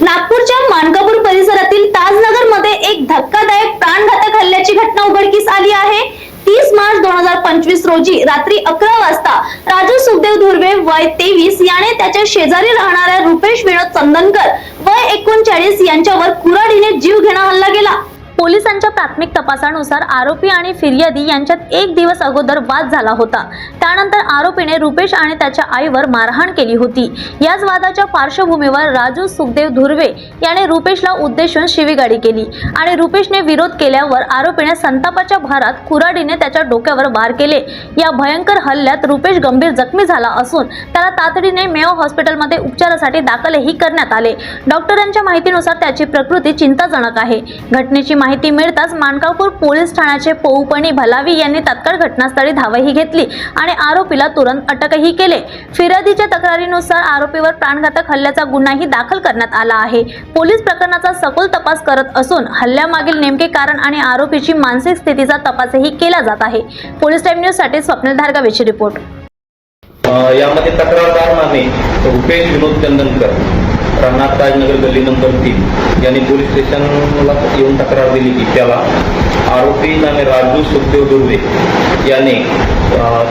नागपूरच्या मानकापूर परिसरातील ताजनगरमध्ये एक धक्कादायक प्राणघातक हल्ल्याची घटना उघडकीस आली आहे. तीस मार्च दोन हजार पंचवीस रोजी रात्री अकरा वाजता राजू सुखदेव धुर्वे वय तेवीस याने त्याच्या शेजारी राहणाऱ्या रुपेश विनोद चंदनकर वय एकोणचाळीस यांच्यावर कुराडीने जीव घेणा हल्ला केला. पोलिसांच्या प्राथमिक तपासानुसार आरोपी आणि फिर्यादी यांच्यात एक दिवस अगोदर वाद झाला होता. त्यानंतर आरोपीने रुपेश आणि त्याच्या आईवर मारहाण केली होती. याच वादाच्या पार्श्वभूमीवर राजू सुखदेव धुर्वे याने रुपेशला उद्देशून शिवीगाडी केली आणि रुपेशने विरोध केल्यावर आरोपीने संतापाच्या भारात कुऱ्हाडीने त्याच्या डोक्यावर वार केले. या भयंकर हल्ल्यात रुपेश गंभीर जखमी झाला असून त्याला तातडीने मेयो हॉस्पिटलमध्ये उपचारासाठी दाखलही करण्यात आले. डॉक्टरांच्या माहितीनुसार त्याची प्रकृती चिंताजनक आहे. घटनेची माहिती मिळताच माणकापूर पोलीस ठाण्याचे पौपणी भलावी यांनी तत्काळ घटनास्थळी धावही घेतली आणि आरोपीला तुरंत अटकही केले. फिर्यादीच्या तक्रारीनुसार आरोपीवर प्राणघातक हल्ल्याचा गुन्हाही दाखल करण्यात आला आहे. पोलीस प्रकरणाचा सखोल तपास करत असून हल्ल्यामागील नेमके कारण आणि आरोपीची मानसिक स्थितीचा तपासही केला जात आहे. पोलीस टाइम न्यूजसाठी स्वप्नील धारगावेची रिपोर्ट. यामध्ये तक्रारदार माने रुपेश विनोद चंदनकर. राहणार ताजनगर गल्ली नंबर तीन. यांनी पोलीस स्टेशनला येऊन तक्रार दिली की त्याला आरोपी नामे राजू सुखदेव दुर्वे याने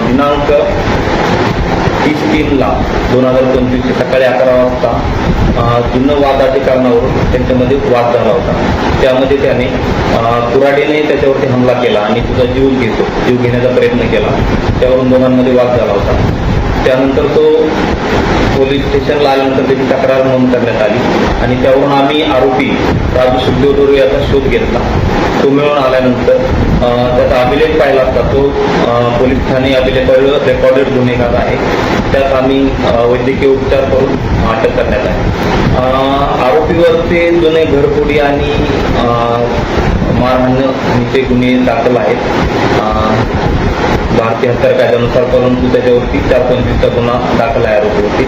दिनांक तीस तीनला दोन हजार पंचवीसचे सकाळी अकरा वाजता जुनं भिन्न वादाच्या कारणावरून त्यांच्यामध्ये वाद झाला होता. त्यामध्ये त्याने कुराडीने त्याच्यावरती हमला केला आणि तुझा जीव घेतो जीव घेण्याचा प्रयत्न केला. त्यावरून दोघांमध्ये वाद झाला होता. त्यानंतर तो पोलीस स्टेशनला आल्यानंतर त्याची तक्रार नोंद करण्यात आली. आणि त्यावरून आम्ही आरोपी राजू सुखदेव दोरे याचा शोध घेतला. तो मिळून आल्यानंतर त्याचा अभिलेख पाहिला असता तो पोलीस ठाणे अभिलेखावर रेकॉर्डेड गुन्हेगार आहे. त्यात आम्ही वैद्यकीय उपचार करून अटक करण्यात आली. अं, आरोपीवरचे जुने घरफोडी आणि अं, मारहाणीचे गुन्हे दाखल आहेत. भारतीय हत्यार कायद्यानुसार परंतु त्याच्यावरती चार पंचवीसचा गुन्हा दाखल आहे आरोपीवरती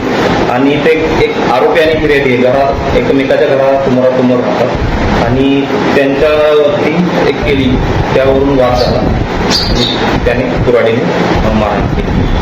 आणि ते एक आरोपी आणि फिर्यादी आहे. घरात एकमेकाच्या घरासमोरासमोर राहतात. आणि त्यांच्यावरती एक केली त्यावरून वाद झाला. त्याने कुराडीने मारहाण केली.